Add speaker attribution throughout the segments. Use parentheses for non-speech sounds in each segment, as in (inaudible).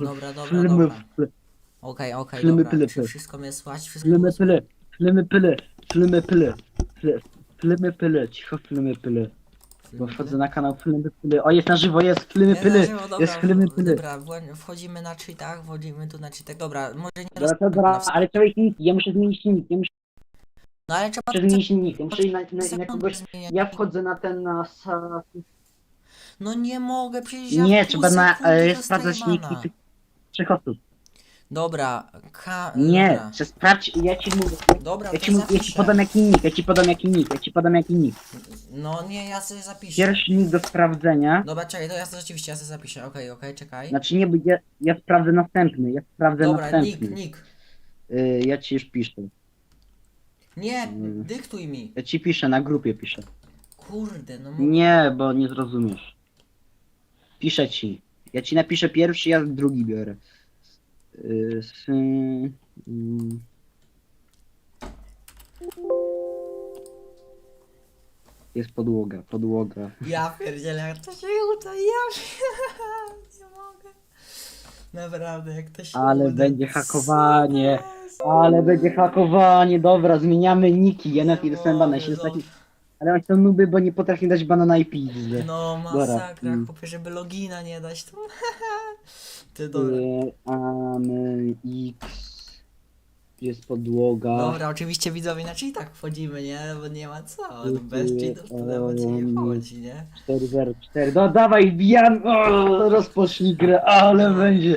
Speaker 1: Dobra, dobra,
Speaker 2: Flemy,
Speaker 1: dobra.
Speaker 2: fle-
Speaker 1: Okej, okej,
Speaker 2: Flemy,
Speaker 1: dobra.
Speaker 2: pyle, pyle.
Speaker 1: wszystko mnie słychać? Wszystko
Speaker 2: Flemy pyle, flemy pyle, flemy pyle, fle- flemy pyle, cicho flemy pyle. Bo
Speaker 1: Flemy,
Speaker 2: wchodzę
Speaker 1: pyle?
Speaker 2: na kanał flemy pyle. O, jest na żywo, jest flemy
Speaker 1: Nie,
Speaker 2: pyle,
Speaker 1: na żywo, dobra,
Speaker 2: jest flemy pyle.
Speaker 1: Dobra, wchodzimy na cheatach, wchodzimy tu na cheatach. Dobra, może nie
Speaker 2: Dobra, to dobra, ale trzeba iść nick, ja muszę zmienić nick, ja muszę
Speaker 1: No ale trzeba...
Speaker 2: zmienić nick, ja muszę na, na, na
Speaker 1: sekundę
Speaker 2: kogoś,
Speaker 1: zmieniać.
Speaker 2: ja wchodzę na ten, na sa...
Speaker 1: No nie mogę, przecież ja
Speaker 2: Nie,
Speaker 1: pół
Speaker 2: trzeba na,
Speaker 1: sekundy
Speaker 2: e,
Speaker 1: dostaję
Speaker 2: sprawdzać niki tych trzech osób.
Speaker 1: Dobra, ka...
Speaker 2: Nie,
Speaker 1: Dobra,
Speaker 2: że sprawdź, ja ci mówię,
Speaker 1: dobra
Speaker 2: ja
Speaker 1: to
Speaker 2: ci, mów- ja ci
Speaker 1: zapiszę.
Speaker 2: podam jaki nick, ja ci podam jaki nick, ja ci podam jaki nick.
Speaker 1: No nie, ja sobie zapiszę.
Speaker 2: Pierwszy nick do sprawdzenia,
Speaker 1: Dobra, czekaj, to ja sobie rzeczywiście, ja sobie zapiszę. Okej, okej, czekaj.
Speaker 2: znaczy nie, bo ja, ja sprawdzę następny, ja sprawdzę
Speaker 1: Dobra, nick,
Speaker 2: następny.
Speaker 1: nick.
Speaker 2: Y, ja ci już piszę.
Speaker 1: Nie,
Speaker 2: Mm.
Speaker 1: dyktuj mi.
Speaker 2: Ja ci piszę, na grupie piszę.
Speaker 1: Kurde, no
Speaker 2: Nie, bo nie zrozumiesz. Piszę ci. Ja ci napiszę pierwszy, ja drugi biorę. Y, s-. Jest podłoga, podłoga.
Speaker 1: Ja pierdzielę, jak to się uda, ja (laughs) nie mogę. Naprawdę, jak to się
Speaker 2: Ale
Speaker 1: uda.
Speaker 2: będzie hakowanie. Ale będzie hakowanie, dobra, zmieniamy niki. Ja nawet nie
Speaker 1: Nie
Speaker 2: dostałem bana, się taki... Ale oni są nuby, bo nie potrafię dać bana na IP. źle.
Speaker 1: No
Speaker 2: Dobra,
Speaker 1: masakra,
Speaker 2: mm.
Speaker 1: chłopie, żeby logina nie dać, to... (laughs) Ty dobra.
Speaker 2: Y, X. Jest podłoga.
Speaker 1: Dobra, oczywiście widzowie na cheatach wchodzimy, nie? Bo nie ma co, no bez cheatów to nawet się nie wchodzi, nie?
Speaker 2: 404. No dawaj! O, rozpocznij grę, ale będzie.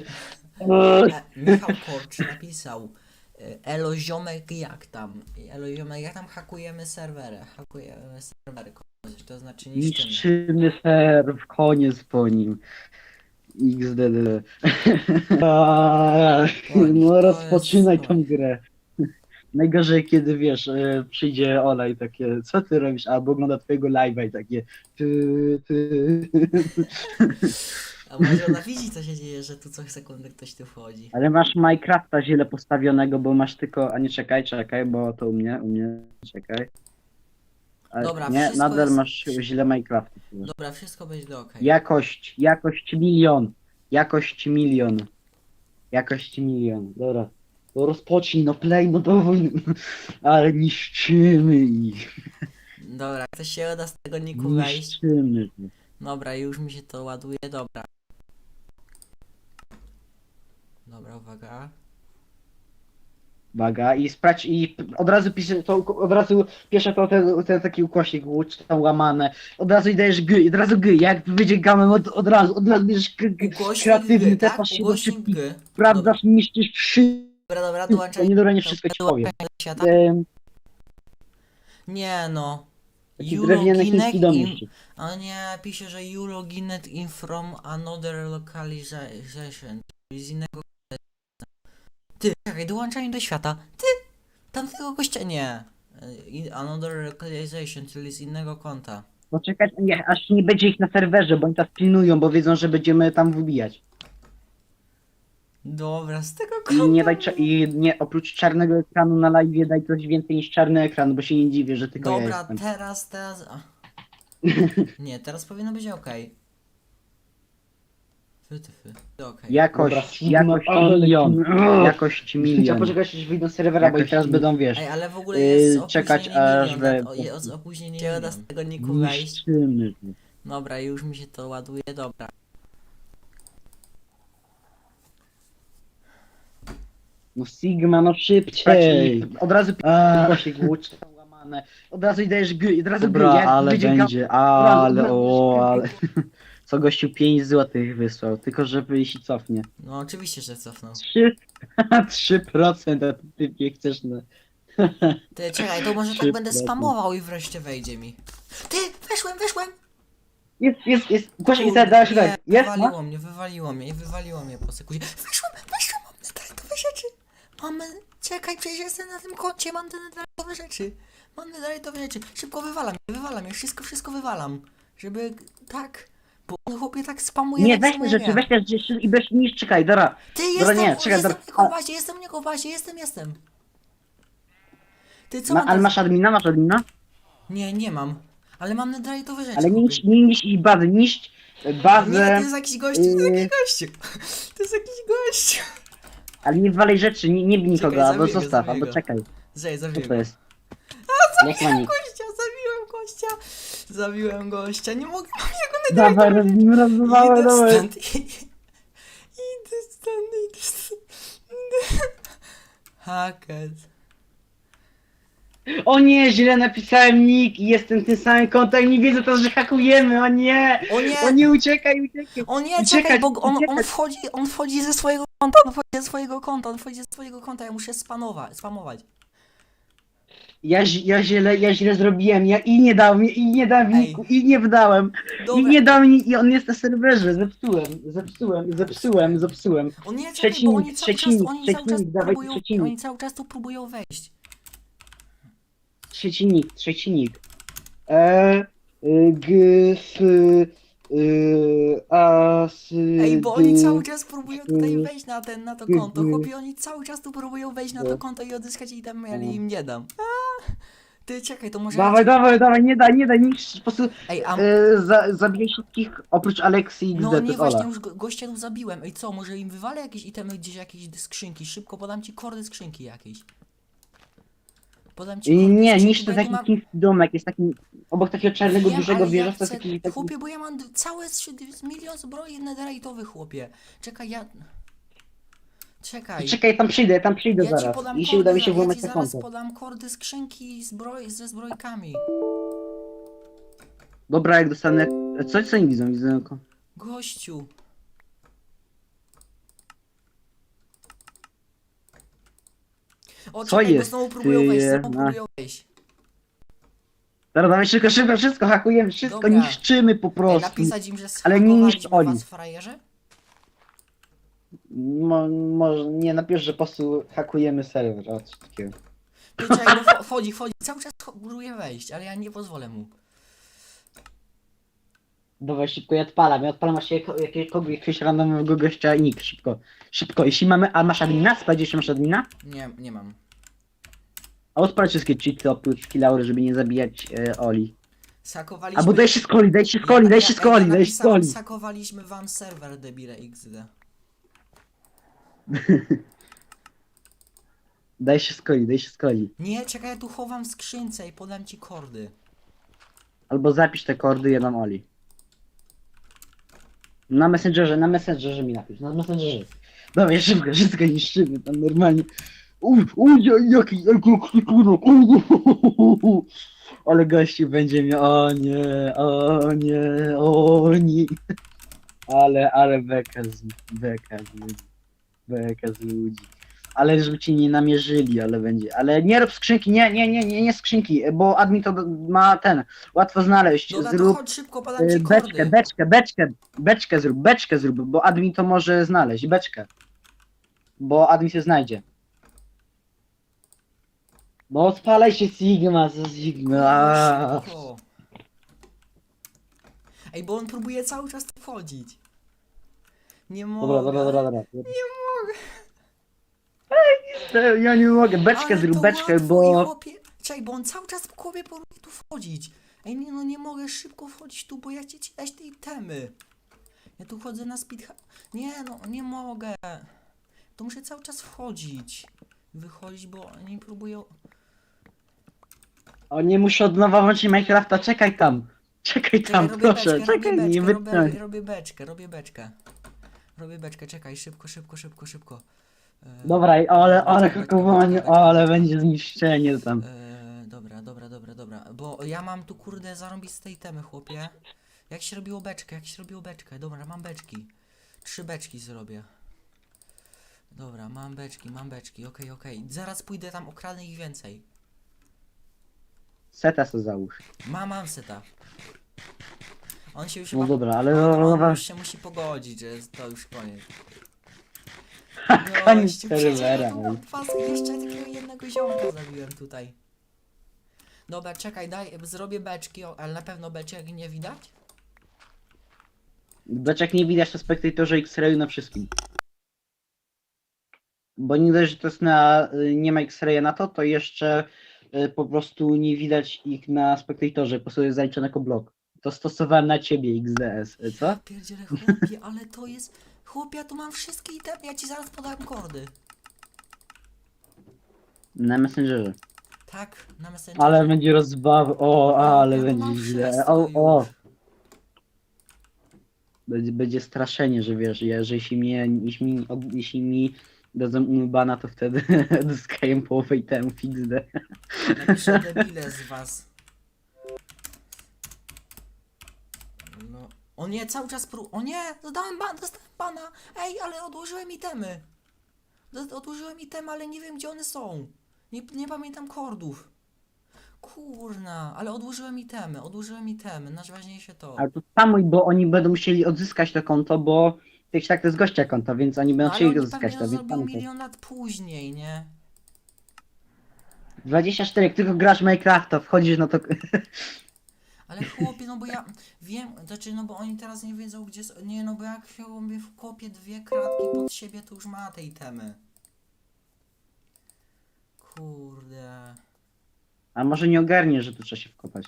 Speaker 2: O,
Speaker 1: E, Michał Korcz napisał Elo ziomek jak tam? Elo ziomek jak tam hakujemy serwery? Hakujemy serwery, to znaczy niszczymy.
Speaker 2: Niszczymy serw, koniec po nim. XDD. (laughs) No rozpoczynaj
Speaker 1: jest-
Speaker 2: tą grę. Najgorzej, kiedy wiesz, e, przyjdzie Ola i takie, co ty robisz? Albo ogląda twojego live'a i takie, ty, ty. (laughs)
Speaker 1: A może ona widzi co się dzieje, że tu co sekundę ktoś tu wchodzi.
Speaker 2: Ale masz Minecrafta źle postawionego, bo masz tylko, a nie czekaj, czekaj, bo to u mnie, u mnie, czekaj. Ale
Speaker 1: Dobra,
Speaker 2: nie,
Speaker 1: wszystko
Speaker 2: nadal
Speaker 1: jest-
Speaker 2: masz źle Minecrafta.
Speaker 1: Dobra, wszystko będzie okej.
Speaker 2: Jakość, jakość milion. Jakość milion. Jakość milion. Dobra. No rozpocznij, no play, no dowój. (laughs) Ale niszczymy ich.
Speaker 1: Dobra, ktoś się uda z tego niku wejść.
Speaker 2: Niszczymy.
Speaker 1: Dobra, już mi się to ładuje, dobra. Dobra, uwaga.
Speaker 2: Uwaga i sprawdź i od razu pisze to, od razu pisze to ten, ten taki ukośnik, łódź tam łamane. Od razu i dajesz g, od razu g, jak wyjdzie gamem od, od razu, od razu bierzesz g, g, kreatywny,
Speaker 1: G, tak?
Speaker 2: tepasz się do szybkich,
Speaker 1: G.
Speaker 2: sprawdzasz, niszczysz wszystko.
Speaker 1: Dobra, dobra, dołączaj.
Speaker 2: nie dobra, nie wszystko ci powiem. Em,
Speaker 1: Nie no.
Speaker 2: Taki drewniany chiński dom
Speaker 1: in...
Speaker 2: jeszcze.
Speaker 1: A nie, pisze, że you loginet in from another localization. czyli Z innego... Ty, czekaj, dołączanie do świata. Ty! Tamtego gościa nie. Y, in- Another localization, czyli z innego konta.
Speaker 2: Poczekać, nie, aż nie będzie ich na serwerze, bo oni nas pilnują, bo wiedzą, że będziemy tam wybijać.
Speaker 1: Dobra, z tego
Speaker 2: I
Speaker 1: konta.
Speaker 2: nie daj, cza- i nie, oprócz czarnego ekranu na live daj coś więcej niż czarny ekran, bo się nie dziwię, że tylko ja
Speaker 1: Dobra,
Speaker 2: jestem.
Speaker 1: teraz, teraz... a. (laughs) Nie, teraz powinno być okej. Fy, ty, fy. Okej.
Speaker 2: Jakość,
Speaker 3: Dobra,
Speaker 2: jakość
Speaker 3: ale-
Speaker 2: milion, jakość
Speaker 3: Trzeba
Speaker 2: milion.
Speaker 3: poczekać, aż wyjdą z serwera, bo i
Speaker 2: Jakość
Speaker 3: teraz
Speaker 2: milion.
Speaker 3: będą, wiesz.
Speaker 1: Ej, ale w ogóle
Speaker 2: Yy,
Speaker 1: jest
Speaker 2: czekać,
Speaker 1: opóźnienie
Speaker 2: aż
Speaker 1: milion,
Speaker 2: we-
Speaker 1: o, jest opóźnienie z tego niku wejść.
Speaker 2: Niszczymy.
Speaker 1: Dobra, już mi się to ładuje, dobra.
Speaker 2: No Sigma, no szybciej. Od razu
Speaker 3: A,
Speaker 2: łódź tam łamane. Od razu i dajesz g, od razu g,
Speaker 3: Dobra,
Speaker 2: jak
Speaker 3: ale będzie, ale, o, ale. (laughs)
Speaker 2: Co gościu 5 złotych wysłał, tylko żeby się cofnie.
Speaker 1: No oczywiście, że cofnął.
Speaker 2: 3, 3% (laughs) a ty nie chcesz na... (laughs)
Speaker 1: Ty, czekaj, to może tak będę spamował i wreszcie wejdzie mi. Ty, weszłem, weszłem!
Speaker 2: Jest, jest, jest, ukośnik
Speaker 1: Kurde,
Speaker 2: i dałeś
Speaker 1: nie.
Speaker 2: Jest, no?
Speaker 1: wywaliło mnie, wywaliło mnie i wywaliło mnie po sekundzie. Weszłem, weszłem, mam netaretowe rzeczy. Mamy, czekaj, przecież jestem na tym koncie, mam te netaretowe rzeczy. Mam netaretowe rzeczy. Szybko wywalam wywalam je, wszystko, wszystko wywalam. Żeby, tak, bo on chłopie tak spamuje.
Speaker 2: Nie,
Speaker 1: tak
Speaker 2: weź te rzeczy, weź te rzeczy i bez niż czekaj, dobra.
Speaker 1: Ty,
Speaker 2: Dobra,
Speaker 1: jestem,
Speaker 2: nie, czekaj,
Speaker 1: jestem
Speaker 2: dobra.
Speaker 1: w niego w bazie, jestem w bazie, jestem, jestem. Ty, co
Speaker 2: Ma,
Speaker 1: mam
Speaker 2: ale
Speaker 1: teraz?
Speaker 2: masz admina, masz admina?
Speaker 1: Nie, nie mam. Ale mam netherite'owe rzeczy.
Speaker 2: Ale nie niszcz, nie niszcz ich bazy, niszcz,
Speaker 1: Nie, to
Speaker 2: bazę,
Speaker 1: jest jakiś gościu, to jest jakiś
Speaker 2: yy,
Speaker 1: gościu. To jest jakiś gościu.
Speaker 2: ale nie walej rzeczy, nie, nie bij nikogo,
Speaker 1: Czekaj,
Speaker 2: albo
Speaker 1: zabiję go,
Speaker 2: zostaw,
Speaker 1: zabiję
Speaker 2: albo
Speaker 1: go.
Speaker 2: czekaj.
Speaker 1: Zej,
Speaker 2: Co
Speaker 1: zabiję
Speaker 2: to
Speaker 1: go.
Speaker 2: jest? Jak ma nick?
Speaker 1: Gościa, zabiłem gościa. Zabiłem gościa, nie mogę, (laughs) jego
Speaker 2: Dawaj, robimy dawaj.
Speaker 1: stąd, (laughs) idę stąd, idę stąd. (laughs) Hacket.
Speaker 2: O nie, źle napisałem nick i jestem tym samym kontem nie wiedzą to, że hakujemy, o nie!
Speaker 1: O nie!
Speaker 2: O nie, uciekaj, uciekaj!
Speaker 1: O nie, czekaj, bo on, on wchodzi, on wchodzi ze swojego konta, on wchodzi ze swojego konta, on wchodzi ze swojego konta, ja muszę spanować, spamować.
Speaker 2: Ja, ja, źle, ja źle zrobiłem, ja i nie dał mi, i nie dałem niku, i nie wdałem, i
Speaker 1: Dobra,
Speaker 2: nie dał mi, i on jest na serwerze, zepsułem, zepsułem, zepsułem, zepsułem.
Speaker 1: o nie, czekaj, bo oni cały czas, oni cały czas
Speaker 2: dawaj
Speaker 1: próbują,
Speaker 2: trzeci nick.
Speaker 1: oni cały czas tu próbują wejść.
Speaker 2: Trzeci nick, trzeci nick. E, y, g, f, y, a, s,
Speaker 1: Ej, bo oni
Speaker 2: d,
Speaker 1: cały czas próbują tutaj wejść na ten, na to konto, chłopie, oni cały czas tu próbują wejść na to
Speaker 2: No.
Speaker 1: konto i odzyskać i tam, ale
Speaker 2: No.
Speaker 1: im nie dam. A, (laughs) ty, czekaj, to może...
Speaker 2: Dawaj, dawaj, dawaj, nie daj, nie daj, nikt po prostu
Speaker 1: Ej, a...
Speaker 2: e, za, zabijaj wszystkich oprócz Aleksy i
Speaker 1: No
Speaker 2: to
Speaker 1: nie,
Speaker 2: jest
Speaker 1: właśnie
Speaker 2: Ola.
Speaker 1: już go, gościa tu zabiłem. Ej, co, może im wywalę jakieś itemy gdzieś, jakieś skrzynki? Szybko podam ci kordy skrzynki jakieś. Podam ci
Speaker 2: I
Speaker 1: kordy
Speaker 2: Nie,
Speaker 1: skrzynki, bo
Speaker 2: to
Speaker 1: ja
Speaker 2: taki
Speaker 1: tu mam-
Speaker 2: chiński domek, jest taki obok takiego czarnego
Speaker 1: Wiem,
Speaker 2: dużego
Speaker 1: ale ja
Speaker 2: wieżowca,
Speaker 1: chcę-
Speaker 2: taki, taki...
Speaker 1: Chłopie, bo ja mam d- całe trzy- milion zbroi netherite'owych, chłopie. Czekaj, ja... Czekaj.
Speaker 2: Czekaj, tam przyjdę, tam przyjdę
Speaker 1: Ja ci
Speaker 2: zaraz.
Speaker 1: podam
Speaker 2: Jeśli uda mi się
Speaker 1: ja
Speaker 2: włamać
Speaker 1: ci
Speaker 2: na
Speaker 1: zaraz
Speaker 2: konto.
Speaker 1: podam kordy skrzynki zbroj, ze zbrojkami.
Speaker 2: Dobra, jak dostanę... Co, co nie widzą? Widzą tylko...
Speaker 1: Gościu. O,
Speaker 2: Co
Speaker 1: czekaj, bo
Speaker 2: jest,
Speaker 1: znowu próbują
Speaker 2: ty,
Speaker 1: wejść, znowu
Speaker 2: na-
Speaker 1: próbują wejść.
Speaker 2: Dobra, dawaj szybko, szybko, wszystko hakujemy, wszystko
Speaker 1: Dobra.
Speaker 2: niszczymy po
Speaker 1: Ej,
Speaker 2: prostu.
Speaker 1: napisać im, że
Speaker 2: Ale nie Oli.
Speaker 1: was frajerze?
Speaker 2: Mo, może nie napisz, że po prostu hakujemy serwer, o coś takiego.
Speaker 1: Czekaj, wcho- wchodzi, wchodzi, cały czas cho- próbuje wejść, ale ja nie pozwolę mu.
Speaker 2: Dawaj szybko, ja odpalam, ja odpalam właśnie jako- jakiegoś, jakiegoś randomowego gościa nick, szybko. Szybko, jeśli mamy, a masz admina? Sprawdzisz, masz admina?
Speaker 1: Nie, nie mam.
Speaker 2: A odpal wszystkie cheaty oprócz kilaury, żeby nie zabijać e, Oli.
Speaker 1: Sakowaliśmy...
Speaker 2: Albo daj się skoli, daj się skoli, daj się skoli, daj się skoli.
Speaker 1: Sakowaliśmy wam serwer, debile XD. (laughs)
Speaker 2: Daj się skoli, daj się skoli.
Speaker 1: Nie, czekaj, ja tu chowam w skrzynce i podam ci kordy.
Speaker 2: Albo zapisz te kordy, ja dam Oli. Na Messengerze, na Messengerze mi napisz, na Messengerze. Dawaj, szybko, wszystko niszczymy, tam normalnie. Uj, uj, jaki, jaki, kurwa, kurwa. Ale gości będzie miał, o nie, o nie, o nie. Ale, ale beka z, beka z beka z ludzi. Ale żeby ci nie namierzyli, ale będzie. Ale nie rób skrzynki, nie, nie, nie, nie, nie skrzynki, bo admin to ma ten, łatwo znaleźć.
Speaker 1: Dobra, to
Speaker 2: Zrób
Speaker 1: chodź szybko, podam
Speaker 2: y,
Speaker 1: ci
Speaker 2: beczkę,
Speaker 1: kordy.
Speaker 2: beczkę, beczkę, beczkę zrób, beczkę zrób, bo admin to może znaleźć, beczkę. Bo admin się znajdzie. No odpalaj się Sigma, za Sigma.
Speaker 1: Szybko. Ej, bo on próbuje cały czas tu wchodzić. Nie mogę.
Speaker 2: Dobra, dobra, dobra, dobra.
Speaker 1: Nie mogę.
Speaker 2: Ej, Ja nie mogę, beczkę
Speaker 1: Ale
Speaker 2: zrób, beczkę,
Speaker 1: łatwo i
Speaker 2: bo...
Speaker 1: Chłopie... Czekaj, bo on cały czas w chłopie próbuje tu wchodzić. Ej, nie no, nie mogę szybko wchodzić tu, bo ja chcę ci dać te itemy. Ja tu chodzę na speed... Nie no, nie mogę. To muszę cały czas wchodzić. Wychodzić, bo oni próbują...
Speaker 2: O, nie muszę od nowa włączyć Minecrafta, czekaj tam. Czekaj
Speaker 1: Czekaj,
Speaker 2: tam,
Speaker 1: robię
Speaker 2: proszę,
Speaker 1: beczkę,
Speaker 2: czekaj,
Speaker 1: robię
Speaker 2: nie
Speaker 1: beczkę, robię,
Speaker 2: wytnę.
Speaker 1: robię beczkę, robię beczkę. Robię beczkę, czekaj, szybko, szybko, szybko, szybko. E,
Speaker 2: Dobra, ale, ale hakowanie,
Speaker 1: beczka,
Speaker 2: ale będzie zniszczenie tam.
Speaker 1: E, dobra, dobra, dobra, dobra. Bo ja mam tu kurde zarąbiste itemy, chłopie. Jak się robiło beczkę, jak się robiło beczkę. Dobra, mam beczki. Trzy beczki zrobię. Dobra, mam beczki, mam beczki, okej, okej. Zaraz pójdę tam, okradnę ich więcej.
Speaker 2: Seta se załóż.
Speaker 1: Mam, mam seta. On się już
Speaker 2: No
Speaker 1: chyba...
Speaker 2: dobra, ale
Speaker 1: on, on
Speaker 2: dobra.
Speaker 1: już się musi pogodzić, że jest to już koniec.
Speaker 2: Koniec (laughs)
Speaker 1: Gościu, przecież
Speaker 2: serwera.
Speaker 1: ja tu mam dwa, jeszcze takiego jednego ziomka zabiłem tutaj. Dobra, czekaj, daj, zrobię beczki, o, ale na pewno beczek nie widać?
Speaker 2: Beczek nie widać na spektatorze X-rayu na wszystkim. Bo nie dość, że to jest na, y, nie ma X-raya na to, to jeszcze y, po prostu nie widać ich na spektatorze, po prostu jest zaliczone jako blok. To stosowałem na ciebie XDS, y, co?
Speaker 1: Pierdziele chłopie, ale to jest... Chłopie, ja tu mam wszystkie itemy, ja ci zaraz podam kordy.
Speaker 2: Na Messengerze.
Speaker 1: Tak, na Messengerze.
Speaker 2: Ale będzie rozbaw, o, ale
Speaker 1: Ja tu
Speaker 2: będzie źle,
Speaker 1: wszystko
Speaker 2: o, o.
Speaker 1: już.
Speaker 2: Będzie, będzie straszenie, że wiesz, ja, że jeśli mnie, jeśli mi, jeśli mi dadzą umybana, to wtedy (laughs) dostaję połowę i temu XD.
Speaker 1: Napiszę debile z was. No. O nie, cały czas pró... O nie, dodałem ban, dostałem bana. Ej, ale odłożyłem itemy. Do- Odłożyłem itemy, ale nie wiem gdzie one są. Nie, nie pamiętam kordów. Kurna, ale odłożyłem itemy, odłożyłem itemy, najważniejsze to.
Speaker 2: Ale to samo, bo oni będą musieli odzyskać to konto, bo jak tak to jest gościa konto, więc oni będą
Speaker 1: No,
Speaker 2: chcieli odzyskać to, więc pamiętaj.
Speaker 1: milion lat później, nie?
Speaker 2: 24, jak tylko grasz Minecrafta, wchodzisz na to... (laughs)
Speaker 1: Ale chłopie, no bo ja wiem, znaczy no bo oni teraz nie wiedzą gdzie nie no bo jak chłopie wkopię dwie kratki pod siebie, to już ma te itemy. Kurde,
Speaker 2: A może nie ogarnie, że tu trzeba się wkopać.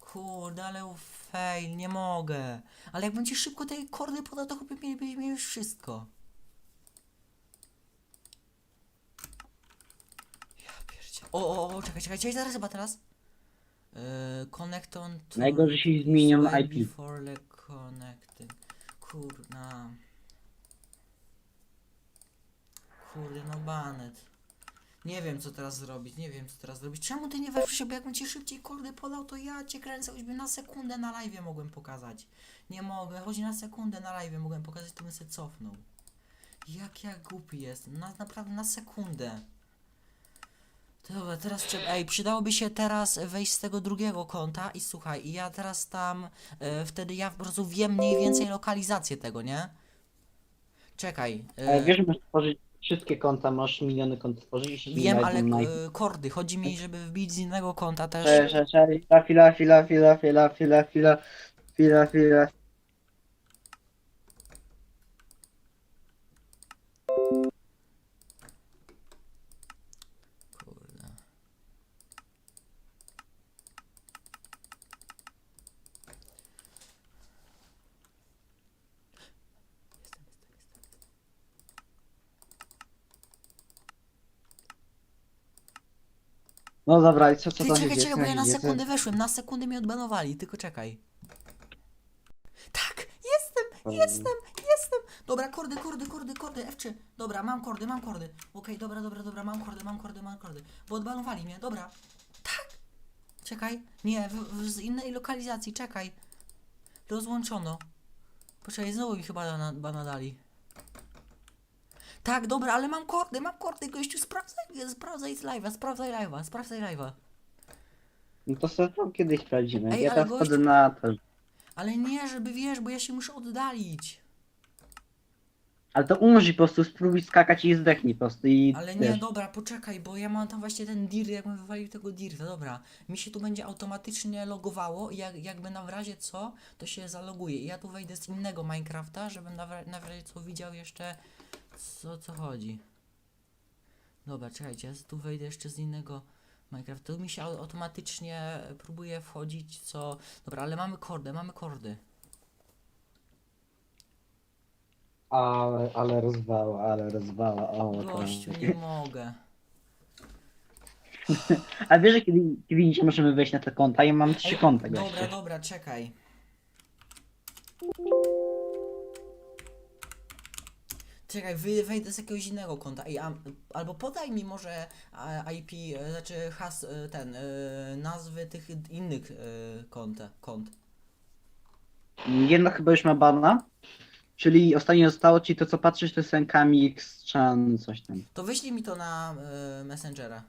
Speaker 1: kurde, ale fail, nie mogę. Ale jak będzie szybko tej kordy podał, to chłopie mielibyśmy mieli już wszystko. Ja pierdzie. O, o, o, czekaj, czekaj, czekaj, zaraz chyba teraz. Yy, connect on to
Speaker 2: Najgorzej się zmienią IP.
Speaker 1: Before the connecting. Kurna. Kurde, no banet. Nie wiem co teraz zrobić, nie wiem co teraz zrobić. Czemu ty nie weź siebie, jakbym ci szybciej kordy podał, to ja cię kręcę, choćbym na sekundę na live mogłem pokazać. Nie mogę, choć na sekundę na live mogłem pokazać, to bym się cofnął. Jak ja głupi jestem, na, naprawdę na sekundę. Dobra, teraz trzeba. Ej, przydałoby się teraz wejść z tego drugiego konta i słuchaj, i ja teraz tam. E, wtedy ja po prostu wiem mniej więcej lokalizację tego, nie? Czekaj. E,
Speaker 2: Ale wiesz, że możesz tworzyć wszystkie konta, masz miliony kont tworzyć, jeśli
Speaker 1: wiem, ale e, kordy. Chodzi mi, żeby wbić z innego konta też.
Speaker 2: Cześć, cześć, cześć, chwila, chwila, chwila, chwila, chwila, chwila, chwila, chwila. No dobra, i co, co
Speaker 1: Ty
Speaker 2: tam
Speaker 1: czekaj,
Speaker 2: idzie?
Speaker 1: czekaj, bo ja na sekundę weszłem, na sekundę mnie odbanowali, tylko czekaj. Tak, jestem, jestem, jestem. Dobra, kordy, kordy, kordy, kordy, F3. Dobra, mam kordy, mam kordy. Okej, dobra, dobra, dobra, mam kordy, mam kordy, mam kordy. Bo odbanowali mnie, dobra. Tak. Czekaj, nie, w, w, z innej lokalizacji, czekaj. Rozłączono. Poczekaj, znowu mi chyba bana, bana dali. Tak, dobra, ale mam kordy, mam kordy, gościu, sprawdzaj, sprawdzaj z live'a, sprawdzaj live'a, sprawdzaj live'a.
Speaker 2: No to sobie to kiedyś sprawdzimy.
Speaker 1: Ej,
Speaker 2: ja
Speaker 1: ale
Speaker 2: teraz wchodzę na to.
Speaker 1: Ale nie, żeby wiesz, bo ja się muszę oddalić.
Speaker 2: Ale to umożliwi po prostu spróbuj skakać i zdechnij po prostu i
Speaker 1: Ale nie,
Speaker 2: wiesz.
Speaker 1: dobra, poczekaj, bo ja mam tam właśnie ten dir, jakbym wywalił tego dirta, dobra. Mi się tu będzie automatycznie logowało i jak, jakby na w razie co, to się zaloguje. I ja tu wejdę z innego Minecrafta, żebym na, w- na w razie co widział jeszcze, co, co chodzi. Dobra, czekajcie, ja tu wejdę jeszcze z innego Minecrafta. Tu mi się au- automatycznie próbuje wchodzić, co... Dobra, ale mamy kordy, mamy kordy.
Speaker 2: Ale, ale rozwała, ale rozwała, o
Speaker 1: Gościu, nie (laughs) mogę.
Speaker 2: A wiesz, że kiedy, kiedy dziś możemy wejść na te konta? Ja mam trzy konta,
Speaker 1: Dobra,
Speaker 2: goście.
Speaker 1: dobra, czekaj. Czekaj, wejdę z jakiegoś innego konta. Ej, a, albo podaj mi może IP, e, znaczy has, e, ten, e, nazwy tych innych kont, kont.
Speaker 2: Jedno chyba już ma bana. Czyli ostatnio zostało ci to, co patrzysz, to jest Kamix, Chan, coś tam.
Speaker 1: To wyślij mi to na e, Messengera.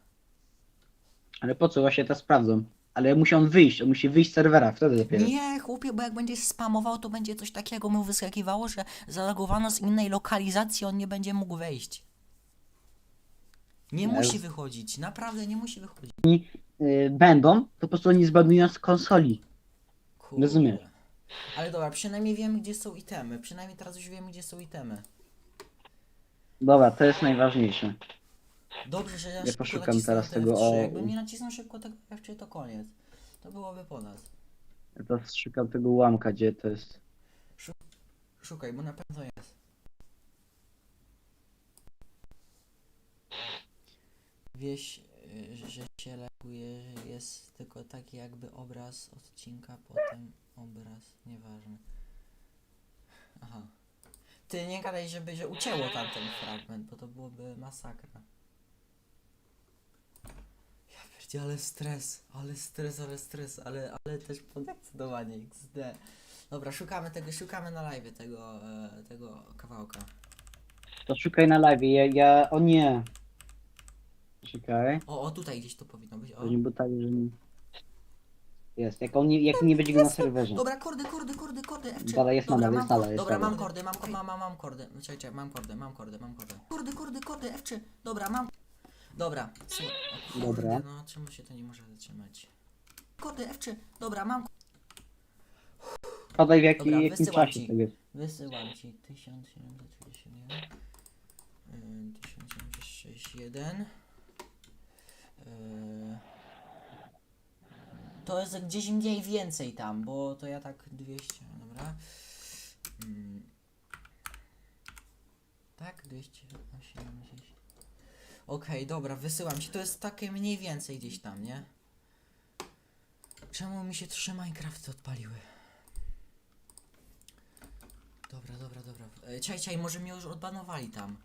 Speaker 2: Ale po co? Właśnie to sprawdzą. Ale musi on wyjść, on musi wyjść z serwera, wtedy dopiero.
Speaker 1: Nie, chłopie, bo jak będziesz spamował, to będzie coś takiego mu wyskakiwało, że zalogowano z innej lokalizacji, on nie będzie mógł wejść. Nie
Speaker 2: Nie.
Speaker 1: musi wychodzić, naprawdę nie musi wychodzić.
Speaker 2: Y, będą, to po prostu oni zbanują z konsoli.
Speaker 1: Kurde.
Speaker 2: Rozumiesz.
Speaker 1: Ale dobra, przynajmniej wiemy, gdzie są itemy. Przynajmniej teraz już wiemy, gdzie są itemy.
Speaker 2: Dobra, to jest najważniejsze.
Speaker 1: Dobrze, że ja,
Speaker 2: Ja
Speaker 1: szybko
Speaker 2: poszukam
Speaker 1: nacisnąłem
Speaker 2: teraz
Speaker 1: te
Speaker 2: tego
Speaker 1: F3.
Speaker 2: o-
Speaker 1: Jakbym nie nacisnął szybko tego F3, to koniec. To byłoby po nas.
Speaker 2: Ja teraz szukam tego ułamka, gdzie to jest.
Speaker 1: Szukaj, bo na pewno jest. Wieś, y, że się laguje, że jest tylko taki jakby obraz odcinka, potem obraz, nieważne. Aha. Ty nie gadaj, żeby się ucięło tamten fragment, bo to byłoby masakra. Ale stres, ale stres, ale stres, ale, ale też podekscytowanie XD. Dobra, szukamy tego, szukamy na live tego, e, tego kawałka.
Speaker 2: To szukaj na live. Ja, ja. O nie. Czekaj.
Speaker 1: O, o, tutaj gdzieś to powinno być, o.
Speaker 2: To nie było tak, że nie... Jest. Jak on nie, jak nie będzie go na serwerze.
Speaker 1: Dobra, kordy, kordy, kordy, kordy, F3.
Speaker 2: Dalej jest
Speaker 1: Dobra,
Speaker 2: nadal,
Speaker 1: mam
Speaker 2: jest nadal,
Speaker 1: kor-
Speaker 2: jest
Speaker 1: Dobra,
Speaker 2: nadal.
Speaker 1: mam kordy, mam, ko- mam, mam, mam kordy. Czekaj, czekaj, mam kordy, mam kordy, mam kordy. Kordy, kordy, kordy, F3. Dobra, mam. Dobra, słuchaj. o kurde,
Speaker 2: Dobra.
Speaker 1: No, czemu się to nie może zatrzymać? Kordy, F3. Dobra, mam.
Speaker 2: Podaj w jaki,
Speaker 1: Dobra,
Speaker 2: jakim
Speaker 1: wysyłam
Speaker 2: czasie
Speaker 1: ci.
Speaker 2: to jest.
Speaker 1: Wysyłam ci 1731. Yy, 1761. Yy, To jest gdzieś mniej więcej tam, bo to ja tak 200, dobra. Mm. Tak, 280. Okej, dobra, wysyłam ci. To jest takie mniej więcej gdzieś tam, nie? Czemu mi się trzy Minecrafty odpaliły? Dobra, dobra, dobra. E, Czaj, czaj, może mnie już odbanowali tam.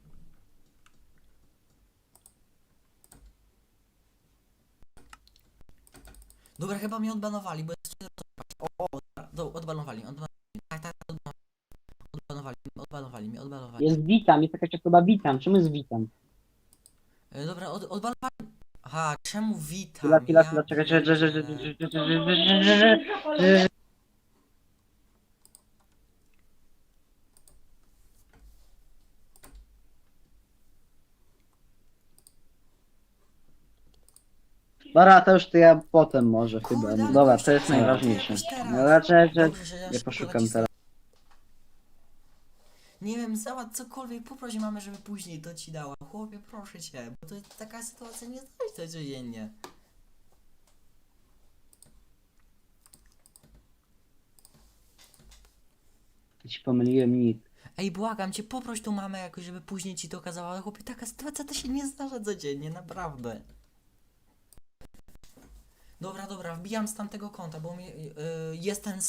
Speaker 1: Dobra, chyba mnie odbanowali, bo jest... O, o, do, odbanowali, odbanowali. Tak, tak, odbanowali. Odbanowali, odbanowali mnie, odbanowali.
Speaker 2: Jest witam, jest jakaś osoba witam. Czemu jest witam?
Speaker 1: E, od, odbanowali. Aha, czemu witam?
Speaker 2: Chwila, chwila, chwila, czekaj, czekaj, czekaj, czekaj, czekaj, czekaj, czekaj, czekaj, czekaj. Dobra, to już to ja potem może chyba. Dobra, to jest najważniejsze. Dobra, czekaj, czekaj.
Speaker 1: Ja
Speaker 2: poszukam teraz.
Speaker 1: Nie wiem, załatw cokolwiek, poproś mamy, żeby później to ci dała. Chłopie, proszę cię, bo to taka sytuacja nie zdarzy się codziennie.
Speaker 2: Ci pomyliłem nick.
Speaker 1: Ej, błagam cię, poproś tu mamę jakoś, żeby później ci to okazała. Ale chłopie, taka sytuacja to się nie zdarza codziennie, naprawdę. Dobra, dobra, wbijam z tamtego konta, bo mi, yy, jest ten